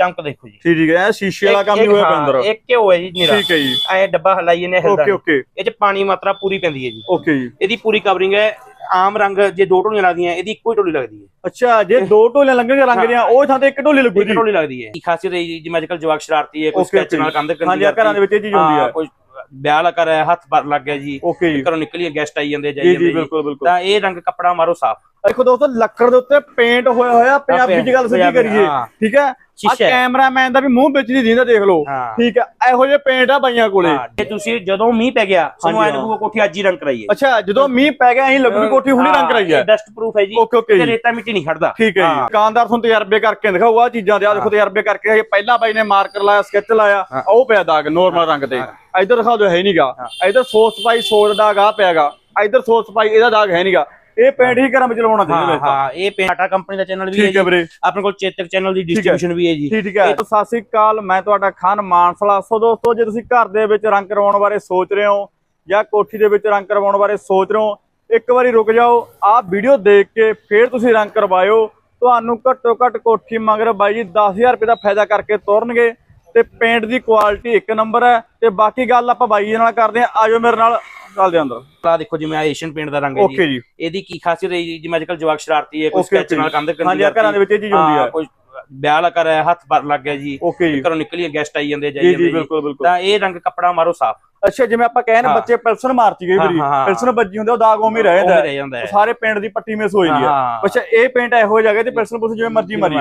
ਚਮਕ ਦੇਖੋ ਜੀ। ਠੀਕ ਹੈ ਇਹ ਸ਼ੀਸ਼ੇ ਵਾਲਾ ਕੰਮ ਹੀ ਹੋਇਆ ਪਿਆ ਅੰਦਰ। ਇੱਕ ਘਿਓ ਹੈ ਜੀ ਨੀਰਾ। ਠੀਕ ਹੈ ਜੀ। ਐ ਡੱਬਾ ਹਲਾਈਏ ਨੇ ਹਿਲਦਾ ਓਕੇ। ਓਕੇ। ਇਹ ਚ ਪਾਣੀ ਮਾਤਰਾ ਪੂਰੀ ਪੈਂਦੀ ਹੈ ਜੀ। ਓਕੇ ਜੀ। ਇਹਦੀ ਪੂਰੀ ਕਵਰਿੰਗ ਹੈ ਆਮ ਰੰਗ ਜੇ ਦੋ ਢੋਲੀਆਂ ਲੱਗਦੀਆਂ ਇਹਦੀ ਇੱਕੋ ਹੀ ਢੋਲੀ ਲੱਗਦੀ ਹੈ। ਅੱਛਾ ਜੇ ਦੋ ਢੋਲੇ ਲੰਘਣਗੇ ਰੰਗ ਦੀਆਂ ਉਹ ਥਾਂ ਤੇ ਇੱਕ ਢੋਲੀ ਲੱਗੂ ਇੱਕ ਜੀ ਢੋਲੀ ਲੱਗਦੀ ਹੈ। ਕੀ ਖਾਸੀਅਤ ਹੈ ਜੀ ਜਿਵੇਂ ਅੱਜਕੱਲ ਜਵਾਕ ਸ਼ਰਾਰਤੀ ਹੈ ਕੋਈ ਸਕੈਚ ਨਾਲ ਓਕੇ। ਕੰਧ ਹਾਂਜੀ ਆਹ ਘਰਾਂ ਦੇ ਵਿੱਚ ਇਹ ਚੀਜ਼ ਹੁੰਦੀ ਹਾਂ, ਹੈ। ਕੋਈ ਵਿਆਹ ਵਾਲਾ ਕਰ ਹੈ ਹੱਥ ਪਰ ਲੱਗ ਗਿਆ ਜੀ ਘਰੋਂ ਨਿਕਲੀਏ ਗੈਸਟ ਆਈ ਜਾਂਦੇ ਜਾਈ ਜਾਂਦੇ ਤਾਂ ਇਹ ਰੰਗ ਕੱਪੜਾ ਮਾਰੋ ਸਾਫ਼। ਦੇਖੋ ਦੋਸਤੋ ਲੱਕੜ ਦੇ ਉੱਤੇ ਪੇਂਟ ਹੋਇਆ ਹੋਇਆ ਪੰਜਾਬੀ ਚ ਗੱਲ ਸਿੱਧੀ ਕਰੀਏ। ਠੀਕ ਹੈ? ਆ ਸ਼ੀਸ਼ਾ। ਕੈਮਰਾਮੈਨ ਦਾ ਵੀ ਮੂੰਹ ਵਿੱਚ ਨਹੀਂ ਦਿੰਦਾ ਦੇਖ ਲਓ। ਠੀਕ ਹੈ ਇਹੋ ਜਿਹੇ ਪੇਂਟ ਆ ਬਾਈਆਂ ਕੋਲੇ। ਜੇ ਤੁਸੀਂ ਜਦੋਂ ਮੀਂਹ ਪੈ ਗਿਆ ਤੁਹਾਨੂੰ ਹਾਂਜੀ, ਐ ਲੱਗੂਗਾ ਕੋਠੀ ਅੱਜ ਹੀ ਰੰਗ ਕਰਾਈਏ। ਅੱਛਾ ਜਦੋਂ ਮੀਂਹ ਪੈ ਗਿਆ ਅਸੀਂ ਲੱਗੂ ਕੋਠੀ ਹੁਣੀ ਰੰਗ ਕਰਾਈ ਹੈ ਡਸਟ ਪ੍ਰੂਫ ਹੈ ਜੀ। ਤੇ ਜੀ। ਰੇਤਾ ਮਿੱਟੀ ਨਹੀਂ ਖੜਦਾ। ਠੀਕ ਹੈ ਜੀ। ਦੁਕਾਨਦਾਰ ਤੁਹਾਨੂੰ ਤਜਰਬੇ ਕਰਕੇ ਦਿਖਾਊ ਆ ਚੀਜ਼ਾਂ ਦੇ ਆ ਦੇਖੋ ਤਜਰਬੇ ਕਰਕੇ ਇਹ ਪਹਿਲਾਂ ਬਾਈ ਨੇ ਮਾਰਕਰ ਲਾਇਆ ਸਕੈਚ ਲਾਇਆ। ਉਹ ਪਿਆ ਦਾਗ ਨੋਰਮਲ ਰੰਗ ਤੇ। ਇਧਰ ਦਿਖਾ ਦਿਓ ਹੈ ਨਹੀਂਗਾ ਇਧਰ ਸੋਸ ਸਪਾਈ ਸੋਜ ਦਾ ਦਾਗ ਆ ਪਿਆਗਾ ਇਧਰ ਸੋਸ ਸਪਾਈ ਇਹਦਾ ਦਾਗ ਹੈ ਨਹੀਂਗਾ ਇਹ ਪੇਂਟ ਹੀ ਘਰਾਂ ਵਿੱਚ ਲਵਾਉਣਾ ਚਾਹੀਦਾ ਹਾਂ ਇਹ ਟਾਟਾ ਕੰਪਨੀ ਦਾ ਚੈਨਲ ਵੀ ਹੈ ਜੀ। ਆਪਣੇ ਕੋਲ ਚੇਤਕ ਚੈਨਲ ਦੀ ਡਿਸਟ੍ਰੀਬਿਊਸ਼ਨ ਵੀ ਹੈ ਜੀ। ਠੀਕ ਹੈ। ਸਤਿ ਸ੍ਰੀ ਅਕਾਲ ਮੈਂ ਤੁਹਾਡਾ ਖਾਨ ਮਾਨਸਲਾ। ਸੋ ਦੋਸਤੋ ਜੇ ਤੁਸੀਂ ਘਰ ਦੇ ਵਿੱਚ ਰੰਗ ਕਰਵਾਉਣ ਬਾਰੇ ਸੋਚ ਰਹੇ ਹੋ ਜਾਂ ਕੋਠੀ ਦੇ ਵਿੱਚ ਰੰਗ ਕਰਵਾਉਣ ਬਾਰੇ ਸੋਚ ਰਹੇ ਹੋ ਇੱਕ ਵਾਰੀ ਰੁਕ ਜਾਓ। ਆਹ ਵੀਡੀਓ ਦੇਖ ਕੇ ਫਿਰ ਤੁਸੀਂ ਰੰਗ ਕਰਵਾਇਓ। ਤੁਹਾਨੂੰ ਘੱਟੋ ਘੱਟ ਕੋਠੀ ਮਗਰ ਬਾਈ ਜੀ 10000 ਰੁਪਏ ਦਾ ਫਾਇਦਾ ਕਰਕੇ ਤੋਰਨਗੇ ਤੇ ਪੇਂਟ ਦੀ ਕੁਆਲਿਟੀ ਇੱਕ ਨੰਬਰ ਹੈ। ਤੇ ਬਾਕੀ ਗੱਲ ਆਪਾਂ ਬਾਈ ਜੀ ਨਾਲ ਕਰਦੇ ਹਾਂ। ਆਜੋ ਮੇਰੇ ਨਾਲ। ਚੱਲਦੇ ਹਾਂ ਅੰਦਰ। ਆ ਦੇਖੋ ਜਿਵੇਂ ਆ ਏਸ਼ੀਅਨ ਪੇਂਟ ਦਾ ਰੰਗ ਹੈ ਓਕੇ ਜੀ। ਇਹਦੀ ਕੀ ਖਾਸੀਅਤ ਹੈ ਜੀ? ਜਿਵੇਂ ਅੱਜਕੱਲ ਜਵਾਕ ਸ਼ਰਾਰਤੀ ਹੈ ਕੋਈ ਓਕੇ ਸਕੈਚ ਨਾਲ ਕੰਧ ਕੰਧ ਹਾਂਜੀ ਘਰਾਂ ਦੇ ਵਿੱਚ ਇਹ ਚੀਜ਼ ਹੁੰਦੀ ਹੈ ਕੋਈ ਵਿਆਹ ਵਾਲਾ ਕਰ ਹੈ ਹੱਥ ਪਰ ਲੱਗ ਗਿਆ ਜੀ। ਓਕੇ ਜੀ। ਘਰੋਂ ਨਿਕਲੀਏ ਗੈਸਟ ਆਈ ਜਾਂਦੇ ਜਾਈ ਜੀ ਜਾਂਦੇ ਜੀ। ਬਿਲਕੁਲ ਬਿਲਕੁਲ। ਤਾਂ ਇਹ ਰੰਗ ਕੱਪੜਾ ਮਾਰੋ ਸਾਫ਼। ਅੱਛਾ ਜਿਵੇਂ ਆਪਾਂ ਕਹਿੰਦੇ ਹਾਂ। ਬੱਚੇ ਪਿਲਸਨ ਮਾਰਤੀ ਗਈ ਹਾਂ, ਵਾਰੀ ਹਾਂ, ਹਾਂ। ਪਿਲਸਨ ਵੱਜੀ ਹੁੰਦੇ ਉਹ ਦਾਗ ਉਵੇਂ ਹੀ ਰਹਿ ਜਾਂਦਾ ਉਹ ਹੈ। ਰਹਿ ਜਾਂਦਾ ਹੈ। ਉਹ ਸਾਰੇ ਪਿੰਡ ਦੀ ਪੱਟੀ ਮਿਸ ਹੋ ਜਾਂਦੀ ਹੈ। ਹਾਂ। ਅੱਛਾ ਇਹ ਪੇਂਟ ਇਹੋ ਜਗ੍ਹਾ ਤੇ ਪਿਲਸਨ ਪੁਲਿਸ ਜਿਵੇਂ ਮਰਜ਼ੀ ਮਾਰੀ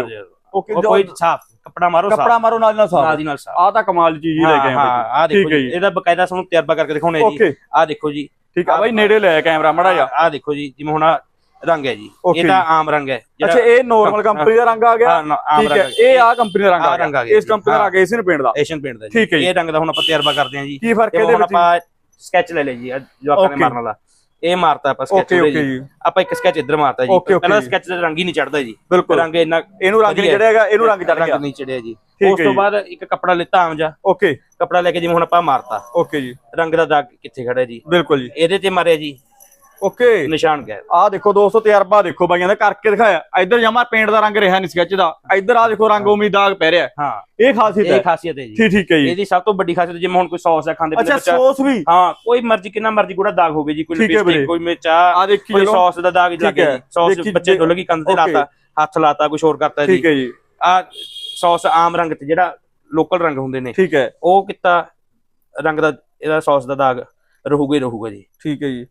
ਓਕੇ ਉਹ ਕੋਈ ਸਾਫ਼ ਕੱਪੜਾ ਮਾਰੋ ਸਾਫ਼ ਕੱਪੜਾ ਮਾਰੋ ਨਾਲ ਨਾਲ ਨਾਲ ਸਾਫ਼ ਦੀ ਨਾਲ ਸਾਫ਼ ਆ ਤਾਂ ਕਮਾਲ ਦੀ ਚੀਜ਼ ਹੀ ਲੈ ਕੇ ਆਏ ਹਾਂ ਆ ਦੇਖੋ ਜੀ। ਇਹਦਾ ਬਕਾਇਦਾ ਤੁਹਾਨੂੰ ਤਜਰਬਾ ਕਰਕੇ ਦਿਖਾਉਣੇ ਜੀ। ਆ ਦੇਖੋ ਜੀ। ਠੀਕ ਆ ਬਾਈ ਨੇੜੇ ਲੈ ਕੈਮਰਾ ਮੜਾ ਜਾ ਆ ਦੇਖੋ ਜੀ ਜਿਵੇਂ ਹੁਣ ਰੰਗ ਹੈ ਜੀ। ਇਹ ਤਾਂ ਆਮ ਰੰਗ ਹੈ। ਅੱਛਾ ਇਹ ਨਾਰਮਲ ਕੰਪਨੀ ਦਾ ਰੰਗ ਆ ਗਿਆ? ਹਾਂ, ਨਾ- ਆਮ ਠੀਕ ਹੈ ਰੰਗ ਇਹ ਆ ਕੰਪਨੀ ਦਾ ਰੰਗ ਆ ਰੰਗ ਗਿਆ ਇਸ। ਕੰਪਨੀ ਦਾ ਗਿਆ ਏਸ਼ੀਅਨ ਪੇਂਟ ਦਾ। ਏਸ਼ੀਅਨ ਪੇਂਟ ਦਾ ਜੀ। ਠੀਕ ਹੈ ਜੀ। ਇਹ ਰੰਗ ਦਾ ਹੁਣ ਆਪਾਂ ਤਜਰਬਾ ਕਰਦੇ ਹਾਂ ਜੀ। ਕੀ ਫ਼ਰਕ ਇਹ ਇਹਦੇ ਹੁਣ ਵਿੱਚ? ਆਪਾਂ ਸਕੈਚ ਲੈ ਲਿਆ ਜੀ ਜੋ ਆਪਾਂ ਨੇ. ਮਾਰਨ ਵਾਲਾ। ਇਹ ਮਾਰਤਾ ਆਪਾਂ ਸਕੈਚ ਓਕੇ ਓਕੇ ਜੀ। ਆਪਾਂ ਇੱਕ ਸਕੈਚ ਇੱਧਰ ਮਾਰਤਾ ਜੀ। ਪਹਿਲਾਂ। ਸਕੈਚ ਦਾ ਰੰਗ ਹੀ ਨਹੀਂ ਚੜਦਾ ਜੀ। ਬਿਲਕੁਲ। ਰੰਗ ਇੰਨਾ ਇਹਨੂੰ ਰੰਗ ਨਹੀਂ। ਚੜਿਆਗਾ ਇਹਨੂੰ ਰੰਗ ਚੜ ਗਿਆ। ਨਹੀਂ ਚੜਿਆ ਜੀ। ਉਸ ਤੋਂ। ਬਾਅਦ ਇੱਕ ਕੱਪੜਾ ਲਿੱਤਾ ਆਮ ਜਾ ਓਕੇ ਕੱਪੜਾ ਲੈ ਕੇ ਜਿਵੇਂ ਹੁਣ ਆਪਾਂ ਮਾਰਤਾ। ਓਕੇ ਜੀ। ਰੰਗ ਦਾ ਦਾਗ ਕਿੱਥੇ ਖੜਾ ਜੀ। ਬਿਲਕੁਲ ਜੀ। ਇਹਦੇ ਤੇ ਮਾਰਿਆ ਜੀ। ਓਕੇ। ਨਿਸ਼ਾਨ ਗਏ ਆ ਦੇਖੋ ਦੋਸਤੋ ਤਜਰਬਾ ਦੇਖੋ ਬਾਈਆਂ ਦਾ ਕਰਕੇ ਦਿਖਾਇਆ। ਇੱਧਰ ਜਮਾ ਪੇਂਟ ਦਾ ਰੰਗ ਰਿਹਾ ਨਹੀਂ ਸਕੈਚ ਦਾ। ਇੱਧਰ ਆ ਦੇਖੋ ਰੰਗ ਉਮੀ ਦਾਗ ਪੈ ਰਿਹਾ। ਹਾਂ। ਇਹ ਖਾਸੀਅਤ ਇਹ ਹੈ। ਖਾਸੀਅਤ ਹੈ ਜੀ। ਠੀਕ ਠੀਕ ਹੈ ਜੀ। ਇਹਦੀ ਸਭ ਤੋਂ ਵੱਡੀ ਖਾਸੀਅਤ ਜਿਵੇਂ ਹੁਣ ਕੋਈ ਸੌਸ ਹੈ ਖਾਂਦੇ ਅੱਛਾ ਸੌਸ ਵੀ? ਹਾਂ ਕੋਈ ਮਰਜ਼ੀ ਕਿੰਨਾ ਮਰਜ਼ੀ ਗੂੜਾ ਦਾਗ ਹੋਵੇ ਜੀ ਕੋਈ। ਲਿਪਸਟਿਕ ਕੋਈ ਮਿਰਚਾ ਆ ਦੇਖੀ ਕੋਈ ਸੌਸ ਦਾ ਦਾਗ ਲੱਗੇ। ਜੀ। ਸੌਸ ਬੱਚੇ ਡੁੱਲ ਗਈ ਕੰਧ ਤੇ. ਲਾਤਾ ਹੱਥ ਲਾਤਾ ਕੁਝ ਹੋਰ ਕਰਤਾ ਜੀ। ਠੀਕ ਹੈ ਜੀ। ਆ ਸੌਸ ਆਮ ਰੰਗ ਤੇ ਜਿਹੜਾ ਲੋਕਲ ਰੰਗ ਹੁੰਦੇ ਨੇ। ਠੀਕ ਹੈ। ਉਹ ਕੀਤਾ ਰੰਗ ਦਾ ਇਹਦਾ ਸੌਸ ਦਾ ਦਾਗ ਰਹੂਗਾ ਹੀ ਰਹੂਗਾ ਜੀ। ਠੀਕ ਹੈ ਜੀ।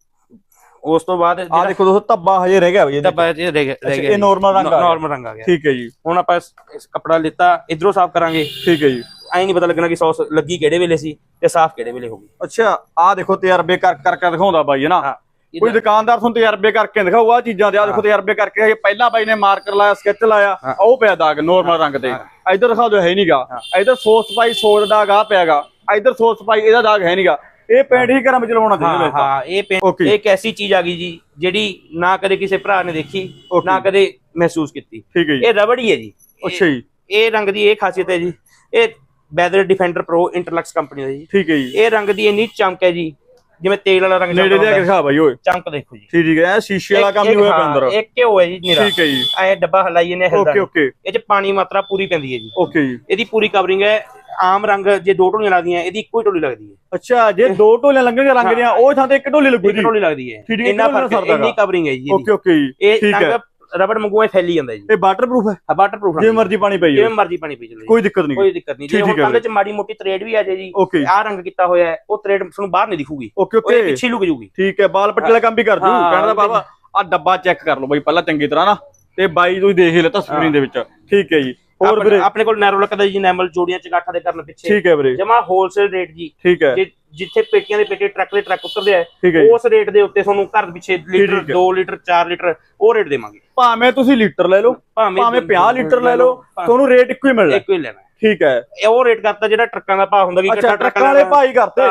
ਉਸ ਤੋਂ ਬਾਅਦ ਆ ਦੇਖੋ ਦੋਸਤੋ ਧੱਬਾ ਹਜੇ ਰਹਿ ਗਿਆ ਬਈ ਤਾਂ ਬਾਅਦ ਇਹ ਰਹਿ ਗਿਆ ਇਹ normal ਰੰਗ ਆ। ਨਾਰਮਲ ਰੰਗ ਆ ਗਿਆ। ਠੀਕ ਹੈ ਜੀ। ਹੁਣ ਆਪਾਂ ਇਸ ਕੱਪੜਾ ਲਿੱਤਾ ਇਧਰੋਂ ਸਾਫ਼ ਕਰਾਂਗੇ। ਠੀਕ ਹੈ ਜੀ। ਐਂ ਨਹੀਂ ਪਤਾ ਲੱਗਣਾ ਕਿ ਸੌਸ ਲੱਗੀ ਕਿਹੜੇ ਵੇਲੇ ਸੀ ਤੇ ਸਾਫ਼ ਕਿਹੜੇ ਵੇਲੇ ਹੋਗੀ ਅੱਛਾ ਆ ਦੇਖੋ ਤਜਰਬੇ ਕਰ ਕਰਕੇ ਦਿਖਾਉਂਦਾ ਬਾਈ ਹੈ ਨਾ? ਹਾਂ। ਕੋਈ ਦੁਕਾਨਦਾਰ ਤੁਹਾਨੂੰ ਤਜਰਬੇ ਕਰਕੇ ਦਿਖਾਊ ਆ ਚੀਜ਼ਾਂ ਦੇ। ਆ ਦੇਖੋ ਤਜਰਬੇ ਕਰਕੇ ਇਹ ਪਹਿਲਾਂ ਬਾਈ ਨੇ ਮਾਰਕਰ ਲਾਇਆ ਸਕੈਚ ਲਾਇਆ ਹਾਂ। ਉਹ ਪਿਆ ਦਾਗ ਨੋਰਮਲ ਰੰਗ ਤੇ। ਹਾਂ। ਇੱਧਰ ਦਿਖਾ ਦਿਓ ਹੈ ਨਹੀਂਗਾ ਹਾਂ। ਇੱਧਰ ਸੋਸ ਸਪਾਈ ਸੋਜ ਦਾ ਦਾਗ ਆ ਪਿਆਗਾ ਇੱਧਰ ਸੋਸ ਸਪਾਈ ਇਹਦਾ ਦਾਗ ਹੈ ਨਹੀਂਗਾ ਇਹ ਪੇਂਟ ਹੀ ਘਰਾਂ ਵਿੱਚ ਲਵਾਉਣਾ ਚਾਹੀਦਾ ਹਾਂ। ਹਾਂ ਇਹ ਪੇਂਟ. ਇਹ ਇੱਕ ਐਸੀ ਚੀਜ਼ ਆ ਗਈ ਜੀ ਜਿਹੜੀ ਨਾ ਕਦੇ ਕਿਸੇ ਭਰਾ ਨੇ ਦੇਖੀ. ਨਾ ਕਦੇ ਮਹਿਸੂਸ ਕੀਤੀ। ਠੀਕ ਹੈ ਜੀ। ਇਹ ਰਬੜ ਹੀ ਹੈ ਜੀ। ਅੱਛਾ ਜੀ। ਇਹ- ਰੰਗ ਦੀ ਇਹ ਖਾਸੀਅਤ ਹੈ ਜੀ। ਇਹ weather defender pro Interlux company ਦਾ ਜੀ। ਠੀਕ ਹੈ ਜੀ। ਇਹ ਰੰਗ ਦੀ ਇੰਨੀ ਚਮਕ ਹੈ ਜੀ ਜਿਵੇਂ ਤੇਲ ਵਾਲਾ ਰੰਗ ਨੇੜੇ ਦੇ। ਦਿਖਾ ਬਾਈ ਓਏ। ਚਮਕ ਦੇਖੋ ਜੀ। ਠੀਕ ਹੈ ਇਹ ਸ਼ੀਸ਼ੇ ਵਾਲਾ ਕੰਮ ਹੀ ਹੋਇਆ ਪਿਆ ਅੰਦਰ। ਇੱਕ ਹੈ ਜੀ ਨੀਰਾ ਠੀਕ ਹੈ ਜੀ। ਐ ਡੱਬਾ ਹਲਾਈਏ ਨੇ ਹਿਲਦਾ ਓਕੇ। ਓਕੇ ਇਹ ਚ ਪਾਣੀ ਮਾਤਰਾ ਪੂਰੀ ਪੈਂਦੀ ਹੈ ਜੀ। ਓਕੇ ਜੀ। ਇਹਦੀ ਪੂਰੀ ਕਵਰਿੰਗ ਹੈ ਆਮ ਰੰਗ ਜੇ ਦੋ ਢੋਲੀਆਂ ਲੱਗਦੀਆਂ ਇਹਦੀ ਇੱਕੋ ਹੀ ਢੋਲੀ ਲੱਗਦੀ ਹੈ। ਅੱਛਾ ਜੇ ਦੋ ਢੋਲੇ ਲੰਘਣਗੇ ਰੰਗ ਦੀਆਂ ਉਹ ਥਾਂ ਤੇ ਇੱਕ ਢੋਲੀ ਲੱਗੂ ਜੀ ਢੋਲੀ ਲੱਗਦੀ ਹੈ। ਹੈ, ਇੰਨਾ ਫ਼ਰਕ ਹੈ, ਇੰਨੀ ਕਵਰਿੰਗ ਹੈ ਜੀ ਓਕੇ ਓਕੇ ਜੀ ਇਹ ਹੈ। ਰੰਗ ਰਬੜ ਵਾਂਗੂ ਇਹ ਫੈਲੀ ਜਾਂਦਾ ਜੀ। ਇਹ ਵਾਟਰਪ੍ਰੂਫ ਹੈ? ਆ ਵਾਟਰਪ੍ਰੂਫ ਜਿਵੇਂ ਮਰਜ਼ੀ ਪਾਣੀ ਪਈ ਜਿਵੇਂ ਮਰਜ਼ੀ ਪਾਣੀ ਪੀ ਚੱਲੇ। ਕੋਈ ਦਿੱਕਤ ਨਹੀਂ। ਕੋਈ ਦਿੱਕਤ ਨਹੀਂ। ਜੇ ਠੀਕ ਹੁਣ ਹੈ ਕੰਧ 'ਚ ਮਾੜੀ ਮੋਟੀ ਤਰੇੜ ਵੀ ਆ ਜਾਏ ਜੀ ਆਹ ਰੰਗ ਕੀਤਾ ਹੋਇਆ ਹੈ ਉਹ ਤਰੇੜ ਤੁਹਾਨੂੰ ਬਾਹਰ ਨਹੀਂ ਦਿਖੂਗੀ। ਓਕੇ ਉਹ ਓਕੇ ਪਿੱਛੇ ਲੁਕ ਜੂਗੀ ਠੀਕ ਹੈ ਬਾਲ ਪੱਟੀ ਵਾਲਾ ਕੰਮ ਵੀ ਕਰ ਦੂ ਹਾਂ, ਕਹਿਣ ਦਾ ਬਾਬਾ ਆ ਡੱਬਾ ਚੈੱਕ ਕਰ ਲਓ ਬਾਈ ਪਹਿਲਾਂ ਚੰਗੀ ਤਰ੍ਹਾਂ ਨਾ। ਤੇ ਬਾਈ ਤੁਸੀਂ ਦੇਖ ਹੀ ਲਿਆ ਸਕਰੀਨ ਦੇ ਵਿੱਚ। ਠੀਕ ਹੈ ਜੀ। ਹੋਰ ਆਪਣੇ- ਵੀਰੇ? ਆਪਣੇ ਕੋਲ ਨੈਰੋ ਲੱਕਦਾ ਜੀ ਨੈਮਲ ਜੋੜੀਆਂ ਚਗਾਠਾਂ ਦੇ ਕਰਨ ਪਿੱਛੇ। ਠੀਕ ਹੈ ਵੀਰੇ। ਜਮਾ ਹੋਲਸੇਲ ਰੇਟ ਜੀ। ਠੀਕ ਹੈ। ਜੇ ਜਿੱਥੇ ਪੇਟੀਆਂ ਦੇ ਪੇਟੇ ਟਰੱਕ ਦੇ ਟਰੱਕ ਉਤਰਦੇ ਆ ਜੀ। ਉਸ ਰੇਟ ਦੇ ਉੱਤੇ ਤੁਹਾਨੂੰ ਘਰ ਪਿੱਛੇ ਲੀਟਰ ਠੀਕ ਹੈ। 2 ਲੀਟਰ 4 ਲੀਟਰ ਉਹ ਰੇਟ ਦੇਵਾਂਗੇ। ਭਾਵੇਂ ਤੁਸੀਂ ਲੀਟਰ ਲੈ ਲਓ ਭਾਵੇਂ 50 ਲੀਟਰ ਲੈ ਲਓ ਤੁਹਾਨੂੰ ਰੇਟ ਇੱਕੋ ਹੀ ਮਿਲਣਾ ਇੱਕੋ ਹੀ ਲੈਣਾ। ਠੀਕ ਹੈ। ਇਹ ਉਹ ਰੇਟ ਕਰਤਾ ਜਿਹੜਾ ਟਰੱਕਾਂ ਦਾ ਭਾਅ ਹੁੰਦਾ ਕਿ ਅੱਛਾ ਟਰੱਕਾਂ ਵਾਲੇ ਭਾਈ ਕਰਤੇ।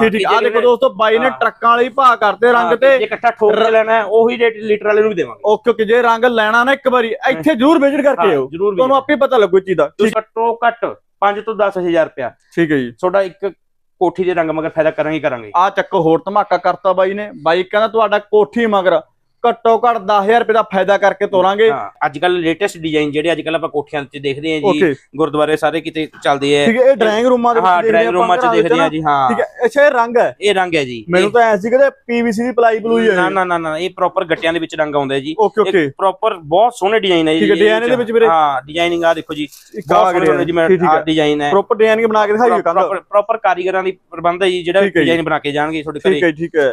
ਠੀਕ ਠੀਕ। ਆ ਜੇ ਦੇਖੋ ਦੋਸਤੋ ਬਾਈ ਨੇ। ਟਰੱਕਾਂ ਵਾਲੇ ਹੀ ਭਾਅ ਕਰਤੇ ਰੰਗ ਜੇ ਤੇ। ਇਕੱਠਾ ਠੋਕ ਕੇ ਲੈਣਾ ਹੈ, ਉਹੀ ਰੇਟ ਲੀਟਰ ਵਾਲੇ ਨੂੰ ਵੀ ਦੇਵਾਂਗੇ। ਓਕੇ ਓਕੇ ਜੇ ਰੰਗ ਲੈਣਾ ਨਾ ਇੱਕ ਵਾਰੀ ਇੱਥੇ ਜ਼ਰੂਰ ਵਿਜ਼ਿਟ ਕਰਕੇ ਆਓ ਤੁਹਾਨੂੰ ਆਪੇ ਪਤਾ ਲੱਗੂ ਚੀਜ਼ ਦਾ। ਤੁਸੀਂ ਘੱਟੋ ਘੱਟ 5 ਤੋਂ 10000 ਰੁਪਇਆ। ਠੀਕ ਹੈ ਜੀ। ਤੁਹਾਡਾ ਇੱਕ ਕੋਠੀ ਦੇ ਰੰਗ ਮਗਰ ਫਾਇਦਾ ਕਰਾਂਗੇ ਹੀ ਕਰਾਂਗੇ। ਆ ਚੱਕੋ, ਹੋਰ ਧਮਾਕਾ ਕਰਤਾ ਬਾਈ ਨੇ। ਬਾਈ ਕਹਿੰਦਾ ਤੁਹਾਡਾ ਕੋਠੀ ਮਗਰ ਘੱਟੋ ਘੱਟ 10000 ਰੁਪਏ ਦਾ ਫਾਇਦਾ ਕਰਕੇ ਤੋਰਾਂਗੇ। ਅੱਜ ਕੱਲ ਲੇਟੈਸਟ ਡਿਜ਼ਾਈਨ ਜਿਹੜੇ ਅੱਜ ਕੱਲ ਆਪਾਂ ਕੋਠੀਆਂ ਤੇ ਦੇਖਦੇ Okay. ਜੀ ਗੁਰਦੁਆਰੇ ਸਾਰੇ ਕਿਤੇ ਚੱਲਦੇ ਆ। ਠੀਕ ਹੈ ਇਹ ਡਰਾਇੰਗ ਰੂਮਾਂ ਦੇ ਦੇਖਦੇ ਡਰਾਇੰਗ ਆਪਾਂ ਰੂਮਾਂ ਚ ਵਿੱਚ ਦੇਖਦੇ। ਆ ਜੀ ਹਾਂ। ਠੀਕ ਹੈ ਅੱਛਾ ਇਹ ਰੰਗ ਹੈ? ਇਹ ਰੰਗ ਹੈ ਜੀ। ਮੈਨੂੰ ਤਾਂ ਐ ਸੀ ਕਿ ਪੀਵੀਸੀ ਦੀ ਪਲਾਈ ਬਲੂਈ ਇਹ- ਹੈ ਨਾ ਨਾ ਨਾ ਨਾ ਇਹ ਪ੍ਰੋਪਰ ਗੱਟਿਆਂ ਦੇ ਵਿੱਚ ਰੰਗ ਆਉਂਦਾ ਜੀ। ਓਕੇ ਪ੍ਰੋਪਰ ਬਹੁਤ ਸੋਹਣੇ ਡਿਜ਼ਾਈਨ ਹੈ ਜੀ ਠੀਕ ਹੈ, design ਇਹਦੇ ਵਿੱਚ। ਵੀਰੇ? ਹਾਂ ਡਿਜ਼ਾਈਨਿੰਗ ਆ ਦੇਖੋ ਜੀ ਬਹੁਤ ਆ ਸੋਹਣੇ ਜਿਵੇਂ ਠੀਕ ਆ ਡਿਜ਼ਾਈਨ ਹੈ। ਪ੍ਰੋਪਰ ਡਿਜ਼ਾਈਨ ਬਣਾ ਕੇ ਦਿਖਾਈਏ ਪ੍ਰੋਪਰ ਕਾਰੀਗਰਾਂ ਦੀ ਪ੍ਰਬੰਧ ਹੈ ਜੀ ਜਿਹੜਾ ਠੀਕ ਜੀ। ਡਿਜ਼ਾਈਨ ਬਣਾ ਕੇ ਜਾਣਗੇ ਤੁਹਾਡੇ ਠੀਕ ਘਰੇ। ਹੈ ਠੀਕ ਹੈ।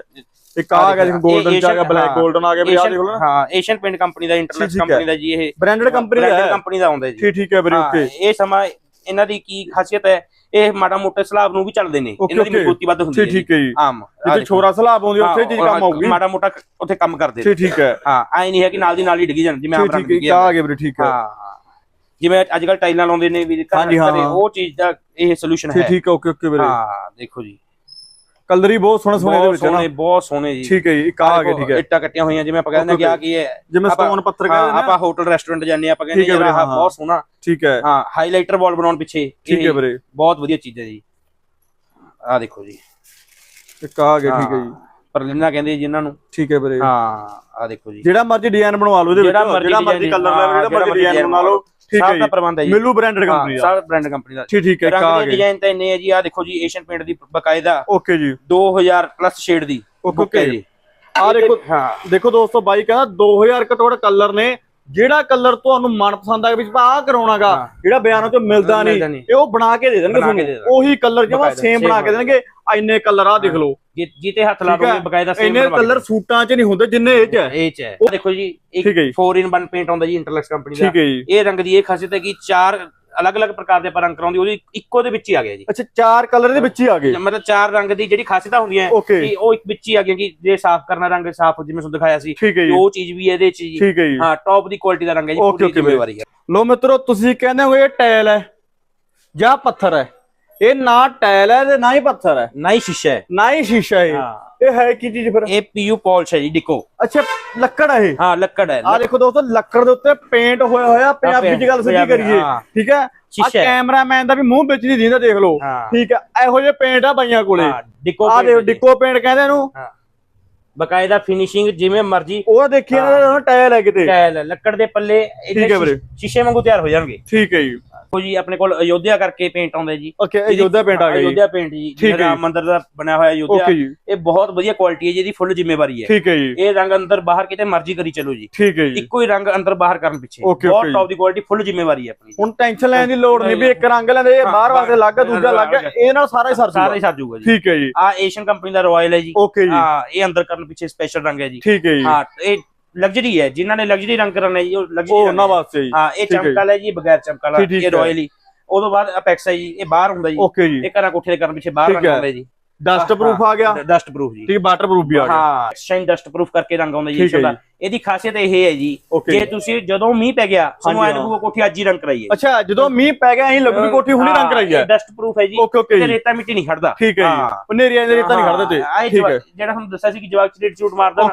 ਇੱਕ ਆ ਗਿਆ ਜਿਵੇਂ 골ਡਨ ਚ ਆ ਗਿਆ ਬਲੈਕ 골ਡਨ ਆ ਗਿਆ ਵੀ ਆ ਦੇਖ ਲਓ ਨਾ। ਹਾਂ ਏਸ਼ੀਅਨ ਪੇਂਟ ਕੰਪਨੀ ਦਾ ਹੈ। ਕੰਪਨੀ ਦਾ ਜੀ ਇਹ। ਬ੍ਰਾਂਡਡ ਕੰਪਨੀ ਦਾ ਹੈ। ਕੰਪਨੀ ਦਾ ਆਉਂਦਾ ਜੀ। ਠੀਕ ਠੀਕ ਹੈ ਵੀਰੇ ਹਾਂ, ਓਕੇ ਇਹ ਸਮਾਂ ਇਹਨਾਂ ਦੀ ਕੀ ਖਾਸੀਅਤ ਹੈ ਇਹ ਮਾੜਾ ਮੋਟੇ ਸਲਾਬ ਨੂੰ ਵੀ ਚੱਲਦੇ ਨੇ ਇਹਨਾਂ ਦੀ. ਮਜ਼ਬੂਤੀ ਵੱਧ ਹੁੰਦੀ ਹੈ ਠੀਕ ਠੀਕ ਹੈ ਜੀ। ਆਮ ਜਿੱਥੇ। ਛੋਰਾ ਸਲਾਬ ਆਉਂਦੀ ਉੱਥੇ ਹਾਂ, ਚੀਜ਼ ਕੰਮ ਆਊਗੀ ਮਾੜਾ ਮੋਟਾ ਉੱਥੇ ਕੰਮ ਕਰਦੇ ਨੇ। ਠੀਕ ਠੀਕ ਹੈ। ਹਾਂ ਐ ਨਹੀਂ ਹੈ ਕਿ ਨਾਲ ਦੀ ਨਾਲ ਹੀ ਡਿੱਗੀ ਜਾਣ ਜਿਵੇਂ ਆਮ ਠੀਕ ਰੰਗ ਠੀਕ ਡਿੱਗੀ ਹੈ। ਆ ਗਿਆ ਵੀਰੇ ਠੀਕ ਹੈ। ਹਾਂ ਜਿਵੇਂ ਅੱਜ ਕੱਲ ਟਾਈਲਾਂ ਲਾਉਂਦੇ ਨੇ ਵੀ ਹਾਂ, ਹਾਂ। ਉਹ ਚੀਜ਼ ਦਾ ਇਹ ਸੋਲੂਸ਼ਨ ਠੀਕ ਹੈ। ਠੀਕ ਓਕੇ ਓਕੇ ਵੀਰੇ। ਹਾਂ ਦੇਖੋ ਜੀ। ਕਲਰ ਹੀ ਬਹੁਤ ਸੋਹਣੇ ਸੋਹਣੇ ਦੇ ਬਹੁਤ ਵਿੱਚ ਨਾ। ਬਹੁਤ ਸੋਹਣੇ ਜੀ। ਠੀਕ ਹੈ ਜੀ ਇੱਕ ਆ ਗਿਆ ਠੀਕ ਹੈ। ਇੱਟਾਂ ਕੱਟੀਆਂ ਹੋਈਆਂ ਜਿਵੇਂ ਆਪਾਂ ਕਹਿੰਦੇ ਕਿ ਆ ਕੀ ਹੈ? ਜਿਵੇਂ ਆਪਾਂ- ਸਟੋਨ ਪੱਥਰ ਹਾਂ, ਕਹਿੰਦੇ ਆਪਾਂ ਹੋਟਲ ਰੈਸਟੋਰੈਂਟ ਜਾਂਦੇ ਆ ਆਪਾਂ ਕਹਿੰਦੇ ਠੀਕ ਹੈ ਯਾਰ ਵੀਰੇ, ਆਹ ਹਾਂ, ਬਹੁਤ ਸੋਹਣਾ। ਠੀਕ ਹੈ। ਹਾਂ ਹਾਈਲਾਈਟਰ ਵਾਲ ਬਣਾਉਣ ਪਿੱਛੇ। ਠੀਕ ਇਹ ਹੈ ਵੀਰੇ। ਬਹੁਤ ਵਧੀਆ ਚੀਜ਼ ਹੈ ਜੀ। ਆ ਦੇਖੋ ਜੀ। ਇੱਕ ਆ ਗਿਆ ਠੀਕ ਹੈ ਜੀ। ਪਰਲਿਨਾ ਕਹਿੰਦੇ ਜੀ ਇਹਨਾਂ ਨੂੰ। ਠੀਕ ਹੈ ਵੀਰੇ। ਹਾਂ ਆ ਦੇਖੋ ਜੀ। ਜਿਹੜਾ ਮਰਜ਼ੀ ਡਿਜ਼ਾਈਨ ਬਣਵਾ ਲਓ ਇਹਦੇ ਵਿੱਚ। ਜਿਹੜਾ ਮਰਜ਼ੀ ਕਲਰ ਲੈ ਲਓ ਜਿਹੜਾ ਮਰਜ਼ੀ ਡਿਜ਼ਾਈਨ ਬਣਾ ਲਓ। ਸਭ ਦਾ ਪ੍ਰਬੰਧ ਹੈ ਜੀ। ਮਿਲੂ ਬ੍ਰਾਂਡਡ ਕੰਪਨੀ ਦਾ। ਸਭ ਬ੍ਰਾਂਡ ਕੰਪਨੀ ਦਾ। ਠੀਕ ਠੀਕ ਹੈ ਰੰਗ ਦੇ ਡਿਜ਼ਾਈਨ ਤਾਂ ਇੰਨੇ ਹੈ ਜੀ ਆ ਦੇਖੋ ਜੀ ਏਸ਼ੀਅਨ ਪੇਂਟ ਦੀ ਬਕਾਇਦਾ। ਓਕੇ ਜੀ। 2000 ਪਲੱਸ ਸ਼ੇਡ ਦੀ। ਓਕੇ। ਜੀ। ਆ ਦੇਖੋ ਹਾਂ। ਦੇਖੋ ਦੋਸਤੋ ਬਾਈ ਕਹਿੰਦਾ 2000 ਘਟੋੜ ਕਲਰ ਨੇ। ਜਿਹੜਾ ਕਲਰ ਤੁਹਾਨੂੰ ਮਨਪਸੰਦ ਆ ਵਿੱਚ ਆ ਕਰਾਉਣਾਗਾ। ਜਿਹੜਾ ਬਿਆਨਾਂ ਤੋਂ ਮਿਲਦਾ ਨਹੀਂ। ਇਹ ਉਹ ਬਣਾ ਕੇ ਦੇ ਦੇਣਗੇ ਤੁਹਾਨੂੰ ਉਹੀ ਕਲਰ ਜਿਵੇਂ ਸੇਮ ਬਣਾ ਕੇ ਦੇਣਗੇ ਇੰਨੇ ਕਲਰ ਆ ਦੇਖ ਲਓ ਜੀਤੇ ਹੱਥ ਲਾ। ਦੋਗੇ ਬਕਾਇਦਾ ਸੇਮ ਇੰਨੇ ਕਲਰ ਸੂਟਾਂ 'ਚ ਨਹੀਂ ਹੁੰਦੇ ਜਿੰਨੇ ਇਹ 'ਚ ਹੈ ਇਹ ਚ ਹੈ ਦੇਖੋ ਜੀ ਇੱਕ ਠੀਕ ਹੈ ਜੀ। 4 in 1 ਪੇਂਟ ਆਉਂਦਾ ਜੀ ਇੰਟਰਲੈਕਸ ਕੰਪਨੀ ਦਾ ਇਹ ਰੰਗ ਦੀ ਇਹ ਖਾਸੀਅਤ ਹੈ ਕਿ ਚਾਰ ਅਲੱਗ-ਅਲੱਗ ਪ੍ਰਕਾਰ ਦੇ ਆਪਾਂ ਰੰਗ ਕਰਾਉਂਦੇ ਉਹਦੀ ਇੱਕੋ ਦੇ ਵਿੱਚ ਹੀ ਆ ਗਿਆ ਜੀ। ਅੱਛਾ ਚਾਰ ਕਲਰ ਦੇ ਵਿੱਚ ਹੀ ਆ ਗਏ। ਮਤਲਬ ਚਾਰ ਰੰਗ ਦੀ ਜਿਹੜੀ ਖਾਸੀਅਤਾਂ ਹੁੰਦੀਆਂ Okay. ਕਿ ਉਹ ਇੱਕ ਵਿੱਚ ਹੀ ਆ ਗਿਆ ਕਿ ਜੇ ਸਾਫ਼ ਕਰਨਾ ਰੰਗ ਸਾਫ਼ ਜਿਵੇਂ ਤੁਹਾਨੂੰ ਦਿਖਾਇਆ ਸੀ ਹੈ ਉਹ ਚੀਜ਼ ਵੀ ਇਹਦੇ ਚ ਜੀ ਹੈ ਹਾਂ ਟੌਪ ਦੀ ਕੁਆਲਿਟੀ ਦਾ ਰੰਗ ਹੈ ਜੀ ਪੂਰੀ ਜ਼ਿੰਮੇਵਾਰੀ ਹੈ। ਲੋ ਮਿੱਤਰੋ ਤੁਸੀਂ ਕਹਿੰਦੇ ਹੋ ਇਹ ਟਾਇਲ ਹੈ ਜਾਂ ਪੱਥਰ ਹੈ। ਇਹ ਨਾ ਟਾਇਲ ਹੈ ਤੇ ਨਾ ਹੀ ਪੱਥਰ ਹੈ। ਨਾ ਹੀ ਸ਼ੀਸ਼ਾ ਹੈ। ਨਾ ਹੀ ਸ਼ੀਸ਼ਾ ਹੈ ਹਾਂ। ਇਹ ਹੈ ਕੀ ਚੀਜ਼ ਫਿਰ? ਇਹ ਪੀਯੂ ਪਾਲਿਸ਼ ਹੈ ਜੀ ਡਿਕੋ। ਅੱਛਾ ਲੱਕੜ ਹੈ ਇਹ? ਹਾਂ ਲੱਕੜ ਹੈ ਆ ਦੇਖੋ ਦੋਸਤੋ ਲੱਕੜ ਦੇ ਉੱਤੇ ਪੇਂਟ ਹੋਇਆ ਹੋਇਆ ਪੰਜਾਬੀ ਚ ਗੱਲ ਸਿੱਧੀ ਕਰੀਏ। ਠੀਕ ਹੈ? ਆ। ਕੈਮਰਾਮੈਨ ਦਾ ਵੀ ਮੂੰਹ ਵਿੱਚ ਨਹੀਂ ਦਿੰਦਾ ਦੇਖ ਲਓ। ਠੀਕ ਹੈ ਇਹੋ ਜਿਹੇ ਪੇਂਟ ਆ ਬਾਈਆਂ ਕੋਲੇ। ਡਿਕੋ ਆ ਦੇਖੋ। ਡਿੱਕੋ ਪੇਂਟ ਕਹਿੰਦੇ ਇਹਨੂੰ। ਬਕਾਇਦਾ ਫਿਨਿਸ਼ਿੰਗ ਜਿਵੇਂ ਮਰਜ਼ੀ। ਉਹ ਦੇਖੀ ਇਹਨਾਂ ਦਾ ਟਾਇਲ ਹੈ ਕਿਤੇ। ਟਾਇਲ ਲੱਕੜ ਦੇ ਪੱਲੇ ਸ਼ੀਸ਼ੇ ਵਾਂਗੂ ਤਿਆਰ ਹੋ ਜਾਣਗੇ। ਠੀਕ ਹੈ ਜੀ। ਦੇਖੋ ਜੀ ਆਪਣੇ ਕੋਲ ਅਯੋਧਿਆ ਕਰਕੇ ਪੇਂਟ ਆਉਂਦਾ ਜੀ। ਓਕੇ ਯੋਧਾ ਪੇਂਟ ਆ ਗਿਆ ਜੀ। ਅਯੋਧਿਆ ਪੇਂਟ ਜੀ ਜਿਹੜਾ ਜੀ। ਮੰਦਿਰ ਦਾ ਬਣਿਆ ਹੋਇਆ ਅਯੋਧਿਆ ਜੀ। ਇਹ ਬਹੁਤ ਵਧੀਆ ਕੁਆਲਿਟੀ ਹੈ ਜਿਹਦੀ ਫੁੱਲ ਜ਼ਿੰਮੇਵਾਰੀ ਹੈ। ਠੀਕ ਹੈ ਜੀ। ਇਹ ਰੰਗ ਅੰਦਰ ਬਾਹਰ ਕਿਤੇ ਮਰਜ਼ੀ ਕਰੀ ਚਲੋ ਜੀ। ਠੀਕ ਹੈ ਜੀ। ਇੱਕੋ ਹੀ ਰੰਗ ਅੰਦਰ ਬਾਹਰ ਕਰਨ ਪਿੱਛੇ। ਬਹੁਤ ਟੌਪ ਦੀ ਕੁਆਲਿਟੀ ਫੁੱਲ ਜ਼ਿੰਮੇਵਾਰੀ ਹੈ ਆਪਣੀ। ਹੁਣ ਟੈਨਸ਼ਨ ਲੈਣ ਦੀ ਲੋੜ ਨਹੀਂ ਵੀ ਇੱਕ ਰੰਗ ਲੈਂਦੇ ਇਹ ਬਾਹਰ ਵਾਸਤੇ ਲੱਗ ਦੂਜਾ ਲੱਗ ਇਹ ਨਾਲ ਸਾਰਾ ਹੀ ਸਰ ਸਾਰਾ ਜੂਗਾ ਹੀ ਸਰ ਜਾਊਗਾ ਜੀ। ਠੀਕ ਹੈ ਜੀ। ਆ ਏਸ਼ੀਅਨ ਕੰਪਨੀ ਦਾ ਰਾਇਲ ਹੈ ਜੀ। ਓਕੇ ਜੀ। ਹਾਂ ਇਹ ਅੰਦਰ ਕਰਨ ਪਿੱਛੇ ਸਪੈਸ਼ਲ ਰੰਗ ਹੈ ਜੀ। ਠੀਕ ਹੈ ਜੀ। ਹਾਂ ਇਹ ਲਗਜ਼ਰੀ ਹੈ ਜਿਨ੍ਹਾਂ ਨੇ ਲਗਜ਼ਰੀ ਰੰਗ ਕਰਨਾ ਜੀ ਉਹ ਉਹ ਲਗਜ਼ਰੀ ਉਹਨਾਂ ਵਾਸਤੇ ਜੀ। ਹਾਂ ਇਹ ਠੀਕ ਹੈ ਜੀ। ਚਮਕਾ ਹੈ ਜੀ ਬਗੈਰ ਚਮਕਾ ਇਹ। ਰਾਇਲ ਉਦੋਂ ਬਾਅਦ ਅਪੈਕਸ ਹੈ ਜੀ ਇਹ ਬਾਹਰ ਹੁੰਦਾ ਜੀ। ਓਕੇ ਜੀ। ਇਹ ਘਰਾਂ ਕੋਠੇ ਦੇ ਕਰਨ ਪਿੱਛੇ ਬਾਹਰ ਰੰਗ ਹੈ। ਆਉਂਦਾ ਜੀ। ਡਸਟ ਪ੍ਰੂਫ ਆ ਗਿਆ। ਡਸਟ ਪ੍ਰੂਫ ਜੀ। ਠੀਕ ਵਾਟਰ ਪ੍ਰੂਫ ਵੀ ਆ ਗਿਆ। ਹਾਂ ਸ਼ਾਈਨ ਡਸਟ ਪ੍ਰੂਫ ਕਰਕੇ ਰੰਗ ਆਉਂਦਾ ਜੀ ਇਸ ਦਾ। ਇਹਦੀ ਖਾਸੀਅਤ ਇਹ ਹੈ ਜੀ ਜੇ। ਤੁਸੀਂ ਜਦੋਂ ਮੀਂਹ ਪੈ ਗਿਆ ਤੁਹਾਨੂੰ ਹਾਂਜੀ, ਐ ਲੱਗੂਗਾ ਕੋਠੀ ਅੱਜ ਹੀ ਰੰਗ ਕਰਾਈਏ। ਅੱਛਾ ਜਦੋਂ ਮੀਂਹ ਪੈ ਗਿਆ ਅਸੀਂ ਲੱਗੂ ਕੋਠੀ ਹੁਣੀ ਰੰਗ ਕਰਾਈ ਹੈ ਡਸਟ ਪ੍ਰੂਫ ਹੈ ਜੀ। ਤੇ ਰੇਤਾ ਮਿੱਟੀ ਨਹੀਂ ਖੜਦਾ। ਠੀਕ ਹੈ ਹਾਂ। ਜੀ ਨੇਰੀਆਂ ਦੇ ਰੇਤਾ ਨਹੀਂ ਖੜਦੇ ਤੇ। ਹਾਂ, ਇਹ ਠੀਕ ਹੈ। ਜਿਹੜਾ ਤੁਹਾਨੂੰ ਦੱਸਿਆ ਸੀ ਕਿ ਜਵਾਕ ਚੀਟ ਸ਼ੂਟ ਮਾਰਦਾ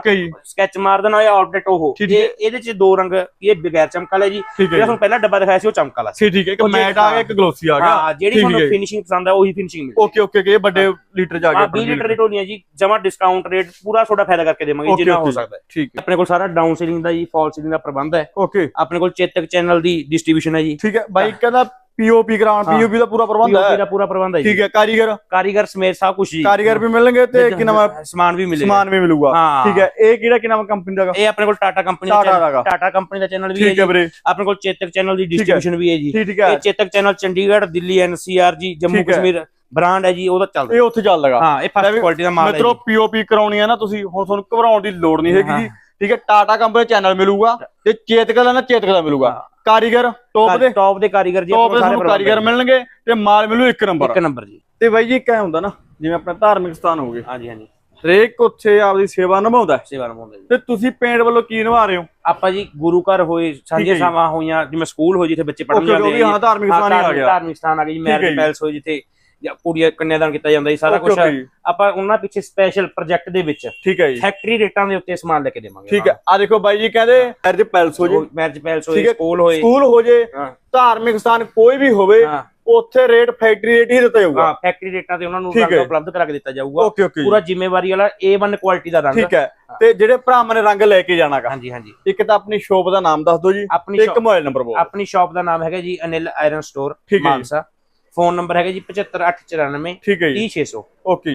ਸਕੈਚ ਮਾਰ ਦੇਣਾ ਜਾਂ ਆਊਟਲੈਟ ਉਹ। ਇਹ ਇਹਦੇ ਚ ਦੋ ਰੰਗ ਇਹ ਬਗੈਰ ਚਮਕਾ ਲੈ ਜੀ। ਹੈ ਜਿਹੜਾ ਤੁਹਾਨੂੰ ਪਹਿਲਾਂ ਡੱਬਾ ਦਿਖਾਇਆ ਸੀ ਉਹ ਚਮਕਾ ਲਾ ਸੀ। ਠੀਕ ਹੈ। ਇੱਕ ਮੈਟ ਆ ਗਿਆ ਇੱਕ ਗਲੋਸੀ ਆ ਗਿਆ। ਹਾਂ ਜਿਹੜੀ ਤੁਹਾਨੂੰ ਹੈ। ਫਿਨਿਸ਼ਿੰਗ ਪਸੰਦ ਆ ਉਹੀ ਫਿਨਿਸ਼ਿੰਗ ਮਿਲਦੀ ਓਕੇ ਓਕੇ ਇਹ ਵੱਡੇ ਲੀਟਰ ਜਾ ਹਾਂ ਗਿਆ 20 ਲੀਟਰ ਦੀ ਢੋਲੀਆਂ ਜੀ ਜਮਾ ਡਿਸਕਾਊਂਟ ਰੇਟ ਪੂਰਾ ਤੁਹਾਡਾ ਫਾਇਦਾ ਕਰਕੇ ਦੇਵਾਂਗੇ ਜਿੰਨਾ ਹੋ ਸਕਦਾ ਹੈ। ਠੀਕ ਹੈ। ਆਪਣੇ ਕੋਲ ਸਾਰਾ ਡਾਊਨ ਸੀਲਿੰਗ ਦਾ ਜੀ ਫਾਲ ਸੀਲਿੰਗ ਦਾ ਪ੍ਰਬੰਧ ਹੈ। ਓਕੇ ਆਪਣੇ ਕੋਲ ਚੇਤਕ ਚੈਨਲ ਦੀ ਡਿਸਟ੍ਰੀਬਿਊਸ਼ਨ ਹੈ ਜੀ। ਠੀਕ ਹੈ ਬਾਈ ਕਹਿੰਦਾ ਪੀਓਪੀ ਕਰਾਉਣ। ਪੀਓਪੀ ਦਾ ਪੂਰਾ ਪ੍ਰਬੰਧ ਹੈ। ਦਾ ਪੂਰਾ ਪ੍ਰਬੰਧ ਹੈ ਠੀਕ ਹੈ ਕਾਰੀਗਰ। ਕਾਰੀਗਰ ਸਮੇਤ ਸਭ ਕੁਝ ਜੀ। ਕਾਰੀਗਰ ਵੀ ਮਿਲਣਗੇ ਤੇ ਕਿ ਨਵਾਂ ਸਮਾਨ ਵੀ ਮਿਲੇਗਾ। ਸਮਾਨ ਵੀ ਮਿਲੂਗਾ। ਠੀਕ ਹੈ ਇਹ ਕਿਹੜਾ ਕਿ ਨਾਮ ਕੰਪਨੀ ਦਾ ਇਹ ਆਪਣੇ ਕੋਲ ਟਾਟਾ ਕੰਪਨੀ ਦਾ। ਚੈਨਲ ਟਾਟਾ ਕੰਪਨੀ ਦਾ ਚੈਨਲ ਵੀ ਹੈ ਠੀਕ ਹੈ ਜੀ। ਵੀਰੇ। ਆਪਣੇ ਕੋਲ ਚੇਤਕ ਚੈਨਲ ਦੀ ਡਿਸਟ੍ਰੀਬਿਊਸ਼ਨ ਵੀ ਹੈ ਜੀ। ਇਹ ਚੇਤਕ ਚੈਨਲ ਚੰਡੀਗੜ੍ਹ ਦਿੱਲੀ ਐਨਸੀਆਰ ਜੀ ਜੰਮੂ। ਕਸ਼ਮੀਰ ਬ੍ਰਾਂਡ ਹੈ ਜੀ ਉਹਦਾ ਚੱਲਦਾ। ਇਹ ਉੱਥੇ ਚੱਲ ਲਗਾ ਹਾਂ ਇਹ ਫਸਟ ਕੁਆਲਿਟੀ ਦਾ ਮਾਲ ਹੈ ਮਿੱਤਰੋ ਪੀਓਪੀ ਕਰਾਉਣੀ ਹੈ ਨਾ ਤੁਸੀਂ ਹੁਣ ਤੁਹਾਨੂੰ ਘਬਰਾਉਣ ਦੀ ਲੋੜ ਨਹੀਂ ਹੈਗੀ। ਜੀ। ਠੀਕ ਹੈ ਟਾਟਾ ਕੰਪਨੀ ਚੈਨਲ ਮਿਲੂਗਾ ਤੇ ਚੇਤਕ ਦਾ ਨਾ ਚੇਤਕ ਦਾ ਮਿਲੂਗਾ। ਕਾਰੀਗਰ ਟੌਪ ਦੇ। ਟੌਪ ਦੇ ਕਾਰੀਗਰ ਜੀ ਟੌਪ ਦੇ ਕਾਰੀਗਰ ਮਿਲਣਗੇ ਤੇ ਮਾਲ ਮਿਲੂ ਇੱਕ ਨੰਬਰ। ਇੱਕ ਨੰਬਰ ਜੀ। ਤੇ ਬਾਈ ਜੀ ਕਿਹ ਹੁੰਦਾ ਨਾ ਜਿਵੇਂ ਆਪਣੇ ਧਾਰਮਿਕ ਸਥਾਨ ਹੋ ਗਏ। ਹਾਂਜੀ ਹਾਂਜੀ। ਹਰੇਕ ਉੱਥੇ ਆਪਦੀ ਸੇਵਾ ਨਿਭਾਉਂਦਾ। ਸੇਵਾ ਨਿਭਾਉਂਦੇ ਜੀ। ਤੇ ਤੁਸੀਂ ਪੇਂਟ ਵੱਲੋਂ ਕੀ ਨਿਭਾ ਰਹੇ ਹੋ? ਆਪਾਂ ਜੀ ਗੁਰੂ ਘਰ ਹੋਏ ਜੀ। ਸਾਵਾਂ ਹੋਈਆਂ ਜਿਵੇਂ ਸਕੂਲ ਹੋ ਜਿੱਥੇ ਬੱਚੇ ਪੜ੍ਹਨ ਜਾਂਦੇ ਹਾਂ ਧਾਰਮਿਕ ਸਥਾਨ ਆ ਗਿਆ। ਧਾਰਮਿਕ ਸਥਾਨ ਆ ਗਏ ਜੀ ਮੈਰਿਜ। ਪੈਲਸ ਹੋਏ ਜਿੱਥੇ ਕੁੜੀਆਂ ਕੰਨਿਆਦਾਨ ਕੀਤਾ ਜਾਂਦਾ ਜੀ ਸਾਰਾ ਕੁਝ ਜੀ। ਆਪਾਂ ਉਹਨਾਂ ਪਿੱਛੇ ਸਪੈਸ਼ਲ ਪ੍ਰੋਜੈਕਟ ਦੇ ਵਿੱਚ ਠੀਕ ਹੈ ਜੀ। ਫੈਕਟਰੀ ਰੇਟਾਂ ਦੇ ਉੱਤੇ ਸਮਾਨ ਲੈ ਕੇ ਦੇਵਾਂਗੇ। ਠੀਕ ਹੈ। ਆ ਦੇਖੋ ਬਾਈ ਜੀ ਕਹਿੰਦੇ ਮੈਰਿਜ ਪੈਲਸ ਹੋ ਜੇ। ਮੈਰਿਜ ਪੈਲਸ ਹੈ। ਸਕੂਲ ਹੋਏ। ਸਕੂਲ ਹੋ ਜੇ ਧਾਰਮਿਕ ਸਥਾਨ ਕੋਈ ਵੀ ਹੋਵੇ ਉੱਥੇ ਰੇਟ ਫੈਕਟਰੀ ਰੇਟ ਹੀ ਦਿੱਤਾ ਜਾਊਗਾ। ਹਾਂ ਫੈਕਟਰੀ ਰੇਟਾਂ ਤੇ ਉਹਨਾਂ ਨੂੰ ਰੰਗ। ਉਪਲਬਧ ਕਰਾ ਕੇ ਦਿੱਤਾ ਜਾਊਗਾ। ਪੂਰਾ ਜ਼ਿੰਮੇਵਾਰੀ ਵਾਲਾ A1 ਕੁਆਲਿਟੀ ਦਾ ਰੰਗ। ਠੀਕ ਹੈ। ਤੇ ਜਿਹੜੇ ਭਰਾਵਾਂ ਨੇ ਰੰਗ ਲੈ ਕੇ ਜਾਣਾਗਾ ਹਾਂਜੀ ਹਾਂਜੀ। ਇੱਕ ਤਾਂ ਆਪਣੀ ਸ਼ੋਪ ਦਾ ਨਾਮ ਦੱਸ ਦਿਓ ਜੀ ਤੇ ਇੱਕ ਮੋਬਾਈਲ ਨੰਬਰ ਬੋਲੋ ਆਪਣੀ ਸ਼ਾਪ ਦਾ ਨਾਮ ਹੈਗਾ ਜੀ ਅਨਿਲ ਆਇਰਨ ਸਟੋਰ ਜੀ। ਮਾਨਸਾ। ਫੋਨ ਨੰਬਰ ਹੈਗਾ ਜੀ 75894 ਠੀਕ ਹੈ ਜੀ। 30600 ਓਕੇ।